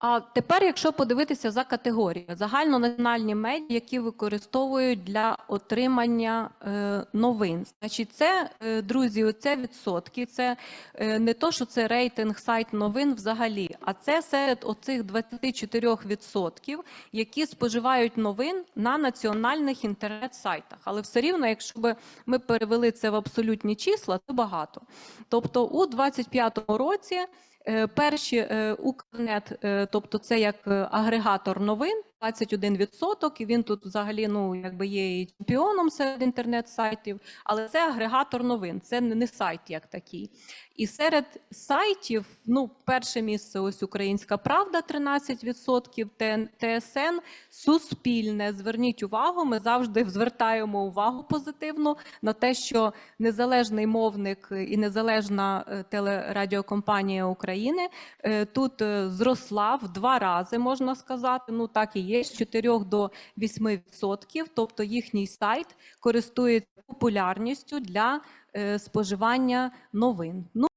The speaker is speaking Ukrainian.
А тепер, якщо подивитися за категорією, загальнонаціональні медіа, які використовують для отримання е, новин, значить, це е, друзі, це відсотки. Це е, не то, що це рейтинг сайт новин взагалі, а це серед оцих 24%, які споживають новин на національних інтернет-сайтах. Але все рівно, якщо б ми перевели це в абсолютні числа, то багато. Тобто у 2025 році. Е, Перші е, Укрнет, е, тобто це як е, агрегатор новин, 21%, і він тут взагалі ну якби є і чемпіоном серед інтернет-сайтів, але це агрегатор новин, це не сайт як такий. І серед сайтів, ну, перше місце ось Українська Правда, 13%, ТСН, Суспільне. Зверніть увагу, ми завжди звертаємо увагу позитивно на те, що незалежний мовник і незалежна е, телерадіокомпанія України е, тут е, зросла в два рази, можна сказати. Ну так і є з 4 до 8%, тобто їхній сайт користується популярністю для е, споживання новин. Ну